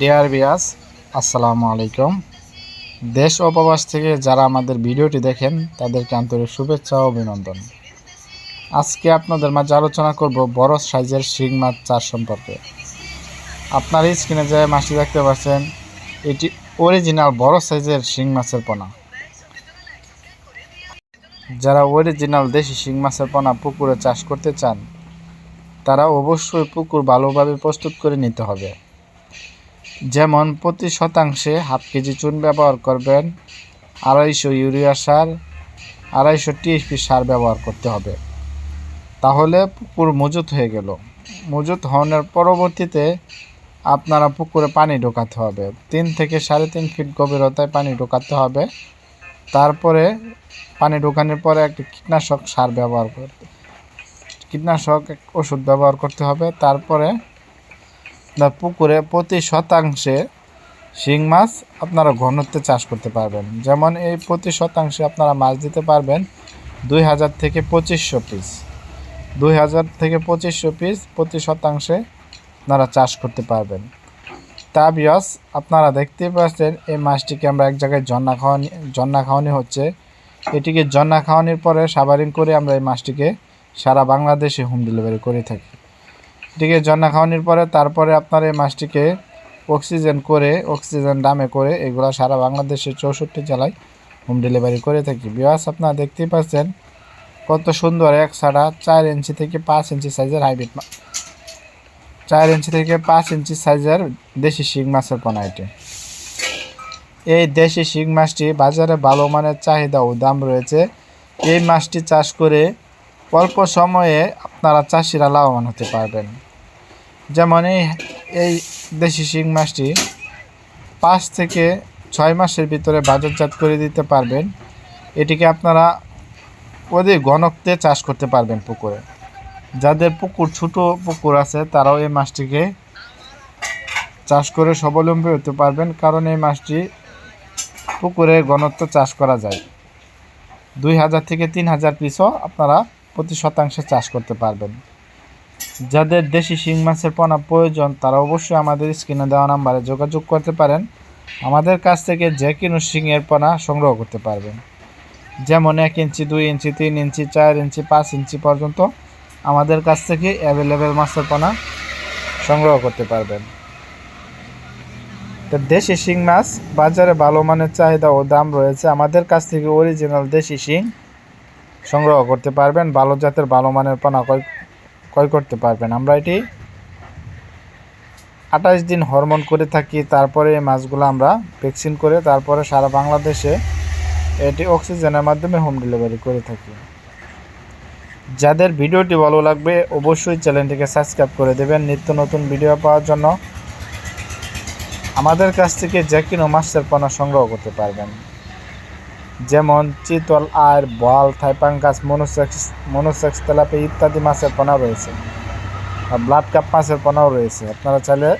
Deer বিয়াস আসসালামু আলাইকুম। দেশ ও প্রবাস থেকে যারা আমাদের ভিডিওটি দেখেন, তাদেরকে আন্তরিক শুভেচ্ছা ও অভিনন্দন। আজকে আপনাদের মাঝে আলোচনা করব বড় সাইজের শিং মাছ চাষ সম্পর্কে। আপনার স্ক্রিনে যে মাছটি দেখতে পাচ্ছেন, এটি অরিজিনাল বড় সাইজের শিং মাছের পোনা। যারা অরিজিনাল দেশি শিং মাছের পোনা পুকুরে চাষ করতে চান, তারা অবশ্যই পুকুর ভালোভাবে প্রস্তুত করে নিতে হবে। যেমন প্রতি শতাংশে হাফ কেজি চুন ব্যবহার করবেন, আড়াইশো ইউরিয়া সার, আড়াইশো টিএসপি সার ব্যবহার করতে হবে। তাহলে পুকুর মজুত হয়ে গেল। মজুত হওয়ার পরবর্তীতে আপনারা পুকুরে পানি ঢোকাতে হবে। তিন থেকে সাড়ে তিন ফিট গভীরতায় পানি ঢোকাতে হবে। তারপরে পানি ঢোকানোর পরে একটি কীটনাশক সার ব্যবহার করতে কীটনাশক ওষুধ ব্যবহার করতে হবে। তারপরে আপনার পুকুরে প্রতি শতাংশে শিং মাছ আপনারা ঘনত্বে চাষ করতে পারবেন। যেমন এই প্রতি শতাংশে আপনারা মাছ দিতে পারবেন দুই হাজার থেকে পঁচিশশো পিস দুই হাজার থেকে পঁচিশশো পিস প্রতি শতাংশে আপনারা চাষ করতে পারবেন। তা বিয়স, আপনারা দেখতে পাচ্ছেন এই মাছটিকে আমরা এক জায়গায় জন্না খাওয়ানি জন্না খাওয়ানি হচ্ছে। এটিকে জন্না খাওয়ানির পরে সাবারিং করে আমরা এই মাছটিকে সারা বাংলাদেশে হোম ডেলিভারি করে থাকি। এটিকে জন্না খাওয়ানোর পরে তারপরে আপনার এই মাছটিকে অক্সিজেন করে অক্সিজেন দামে করে এগুলো সারা বাংলাদেশের চৌষট্টি জেলায় হোম ডেলিভারি করে থাকি। বিয়াস আপনারা দেখতেই পাচ্ছেন কত সুন্দর এক ছাড়া চার ইঞ্চি থেকে পাঁচ ইঞ্চি সাইজের হাইব্রিড মাছ চার ইঞ্চি থেকে পাঁচ ইঞ্চি সাইজের দেশি শিং মাছের পোনা এটি। এই দেশি শিং মাছটি বাজারে ভালো মানের চাহিদা ও দাম রয়েছে। এই মাছটি চাষ করে অল্প সময়ে আপনারা চাষিরা লাভবান হতে পারবেন। যেমন এই এই দেশি শিং মাছটি পাঁচ থেকে ছয় মাসের ভিতরে বাজারজাত করে দিতে পারবেন। এটিকে আপনারা অধিক ঘনত্বে চাষ করতে পারবেন পুকুরে। যাদের পুকুর, ছোট পুকুর আছে, তারাও এই মাছটিকে চাষ করে স্বাবলম্বী হতে পারবেন, কারণ এই মাছটি পুকুরে ঘনত্ব চাষ করা যায়। দুই হাজার থেকে তিন হাজার পিসও আপনারা প্রতি শতাংশে চাষ করতে পারবেন। যাদের দেশি শিং মাছের পোনা প্রয়োজন, তারা অবশ্যই আমাদের স্ক্রিনে দেওয়া নাম্বারে যোগাযোগ করতে পারেন। আমাদের কাছ থেকে যে কোনো শিংয়ের পোনা সংগ্রহ করতে পারবেন। যেমন এক ইঞ্চি, দুই ইঞ্চি, তিন ইঞ্চি, চার ইঞ্চি, পাঁচ ইঞ্চি পর্যন্ত আমাদের কাছ থেকে অ্যাভেলেবেল মাছের পোনা সংগ্রহ করতে পারবেন। তো দেশি শিং মাছ বাজারে ভালো মানের চাহিদা ও দাম রয়েছে। আমাদের কাছ থেকে অরিজিনাল দেশি শিং সংগ্রহ করতে পারবেন, ভালো জাতের, ভালো মানের পোনা ক্রয় ক্রয় করতে পারবেন। আমরা এটি আঠাশ দিন হরমোন করে থাকি, তারপরে এই মাছগুলো আমরা ভ্যাকসিন করে, তারপরে সারা বাংলাদেশে এটি অক্সিজেনের মাধ্যমে হোম ডেলিভারি করে থাকি। যাদের ভিডিওটি ভালো লাগবে, অবশ্যই চ্যানেলটিকে সাবস্ক্রাইব করে দেবেন। নিত্য নতুন ভিডিও পাওয়ার জন্য আমাদের কাছ থেকে যে কোনো মাছের পোনা সংগ্রহ করতে পারবেন। যেমন চিতল আর বল থাইপাঙ্গাস মনোসেক্স মনোসেক্স তেলাপি ইত্যাদি মাছের পোনা রয়েছে। আর ব্লাড কাপ মাছের পোনাও রয়েছে। আপনারা চাইলে